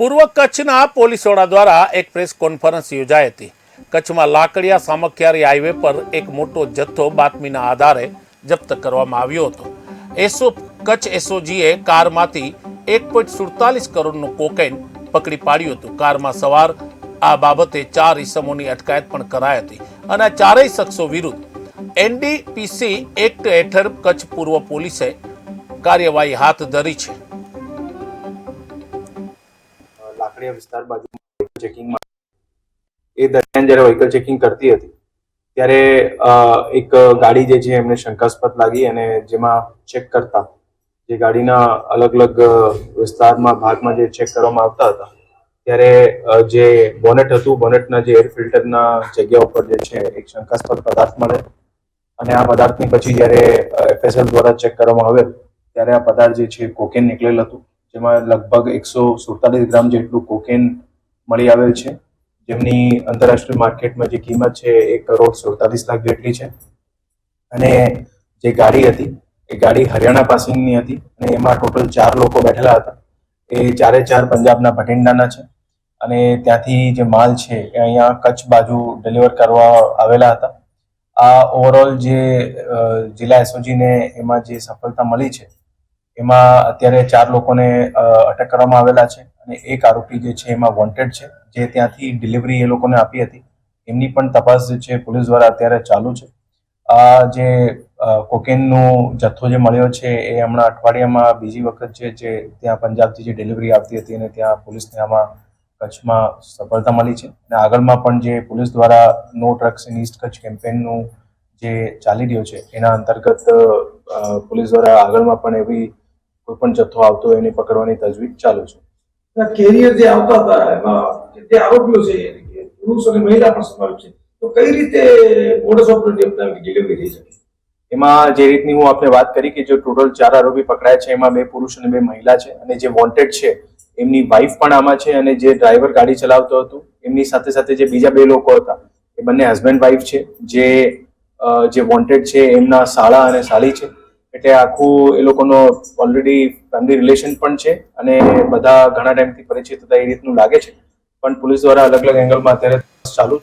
પૂર્વ કચ્છના પોલીસ વડા દ્વારા એક પ્રેસ કોન્ફરન્સ યોજાઈ હતી. કચ્છમાં લાકડિયા સામખિયારી હાઈવે પર એક મોટો જથ્થો બાતમીના આધારે જપ્ત કરવામાં આવ્યો હતો. એસો, કચ્છ એસઓજીએ કારમાંથી એક પોઈન્ટ સુડતાલીસ કરોડનું કોકેન પકડી પાડ્યું હતું. કારમાં સવાર આ બાબતે ચાર ઇસમોની અટકાયત પણ કરાઈ હતી અને ચારેય શખ્સો વિરુદ્ધ એનડીપીસી એક્ટ હેઠળ કચ્છ પૂર્વ પોલીસે કાર્યવાહી હાથ ધરી છે. લાકડીયા વિસ્તાર બાજુ ચેકિંગમાં એ દરમિયાન જ્યારે વ્હીકલ ચેકિંગ કરતી હતી, ત્યારે એક ગાડી જે છે એમને શંકાસ્પદ લાગી અને જેમાં ચેક કરતા, જે ગાડીના અલગ અલગ વિસ્તારમાં ભાગમાં જે ચેક કરવામાં આવતા હતા, ત્યારે જે બોનેટ હતું બોનેટના જે એર ફિલ્ટરના જગ્યા ઉપર જે છે, એક શંકાસ્પદ પદાર્થ મળે. અને આ પદાર્થની પછી જ્યારે એફએસએલ દ્વારા ચેક કરવામાં આવે ત્યારે આ પદાર્થ જે છે કોકેન નીકળેલ હતું. જેમાં લગભગ એકસો સુડતાલીસ ગ્રામ જેટલું કોકેન મળી આવેલ છે. જેમની આંતરરાષ્ટ્રીય માર્કેટમાં જે કિંમત છે એક કરોડ સુડતાલીસ લાખ જેટલી છે. અને જે ગાડી હતી, એ ગાડી હરિયાણા પાસિંગની હતી અને એમાં ટોટલ ચાર લોકો બેઠેલા હતા. એ ચારે ચાર પંજાબના ભટિંડાના છે અને ત્યાંથી જે માલ છે એ અહીંયા કચ્છ બાજુ ડિલિવર કરવા આવેલા હતા. આ ઓવરઓલ જે જિલ્લા એસઓજીને એમાં જે સફળતા મળી છે એમાં અત્યારે ચાર લોકોને અટક કરવામાં આવેલા છે અને એક આરોપી જે છે એમાં વોન્ટેડ છે, જે ત્યાંથી ડિલિવરી એ લોકોને આપી હતી. એમની પણ તપાસ જે છે પોલીસ દ્વારા અત્યારે ચાલુ છે. આ જે કોકેનનો જથ્થો જે મળ્યો છે એ હમણાં અઠવાડિયામાં બીજી વખત છે જે ત્યાં પંજાબથી જે ડિલિવરી આવતી હતી અને ત્યાં પોલીસને આમાં કચ્છમાં સફળતા મળી છે. અને આગળમાં પણ જે પોલીસ દ્વારા no drugs in east Kutch કેમ્પેનનું જે ચાલી રહ્યો છે, એના અંતર્ગત પોલીસ દ્વારા આગળમાં પણ એવી કોઈ પણ જથ્થો આવતો હોય એને પકડવાની તજવીજ ચાલુ છે. કેરિયર જે આવતા હતા એમાં જે આરોપીઓ છે પુરુષ અને મહિલા પણ સમાવેશ છે. તો કઈ રીતે મોડસ ઓપરેટી અપનાવી ડિલિવરી થઈ શકે? એમાં જે રીતની હું આપને વાત કરી કે જે ટોટલ ચાર આરોપી પકડાયા છે એમાં બે પુરુષ અને બે મહિલા છે અને જે વોન્ટેડ છે એમની વાઇફ પણ આમાં છે અને જે ડ્રાઈવર ગાડી ચલાવતો હતો એમની સાથે સાથે જે બીજા બે લોકો હતા એ બંને હસબન્ડ વાઇફ છે. જે જે વોન્ટેડ છે એમના સાળા અને સાળી છે. એટલે આખું એ લોકોનો ઓલરેડી ફેમિલી રિલેશન પણ છે અને બધા ઘણા ટાઈમથી પરિચિત હતા એ રીતનું લાગે છે. પણ પોલીસ દ્વારા અલગ અલગ એંગલમાં અત્યારે ચાલુ